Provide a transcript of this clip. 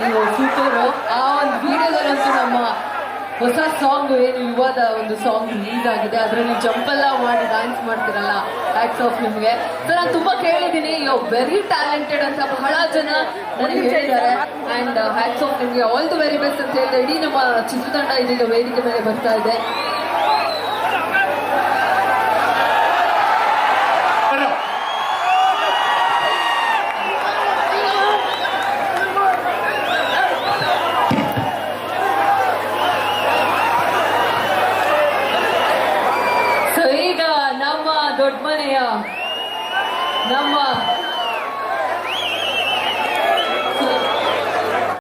ನೀವು ಸೂಪರು ಆ ಒಂದು ವಿಡಿಯೋದಲ್ಲಂತೂ ನಮ್ಮ ಹೊಸ ಸಾಂಗ್ ಏನು ಯುವದ ಒಂದು ಸಾಂಗ್ ರಿಲೀಸ್ ಆಗಿದೆ. ಅದರಲ್ಲಿ ಜಂಪ್ ಎಲ್ಲ ಮಾಡಿ ಡ್ಯಾನ್ಸ್ ಮಾಡ್ತಿರಲ್ಲ ಹ್ಯಾಟ್ಸ್ ಆಫ್ ನಿಮಗೆ. ಸೊ ನಾನು ತುಂಬಾ ಕೇಳಿದ್ದೀನಿ ಯು ವೆರಿ ಟ್ಯಾಲೆಂಟೆಡ್ ಅಂತ ಬಹಳ ಜನ ನನಗೆ ಹೇಳಿದ್ದಾರೆ ಆ್ಯಂಡ್ ಹ್ಯಾಟ್ಸ್ ಆಫ್ ನಿಮಗೆ ಆಲ್ ದ ವೆರಿ ಬೆಸ್ಟ್ ಅಂತ ಹೇಳಿದ್ರೆ ಇಡೀ ನಮ್ಮ ಚಿತ್ರತಂಡ ಇದೀಗ ವೇದಿಕೆ ಮೇಲೆ ಬರ್ತಾ ಇದೆ ಸೊ ಈಗ ನಮ್ಮ ದೊಡ್ಡ ಮನೆಯ ನಮ್ಮ